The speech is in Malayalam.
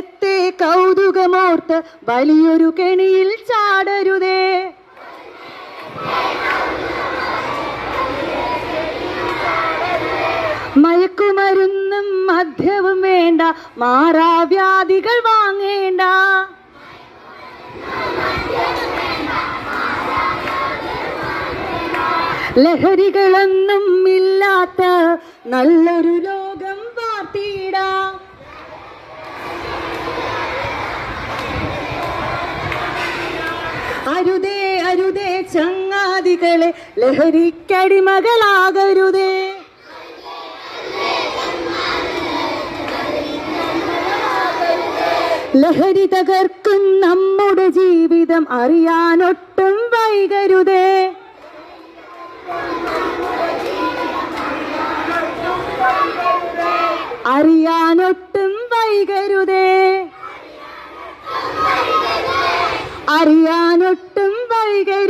നേരത്തെ കൗതുകമോർത്ത് വലിയൊരു കെണിയിൽ ചാടരുതേ. മയക്കുമരുന്നും മദ്യവും വേണ്ട മാറാവ്യാധികൾ വാങ്ങേണ്ട. ലഹരികളൊന്നും ഇല്ലാത്ത നല്ലൊരു ലോകം അരുതേ അരുതേ ചങ്ങാതികളെ ലഹരിക്കടിമകളാകരുതേ. ലഹരി തകർക്കും നമ്മുടെ ജീവിതം അറിയാനൊട്ടും വൈകരുതേ. അറിയാനൊട്ടും വൈകരുതേ. അറിയാനൊട്ടും വൈകരുതേ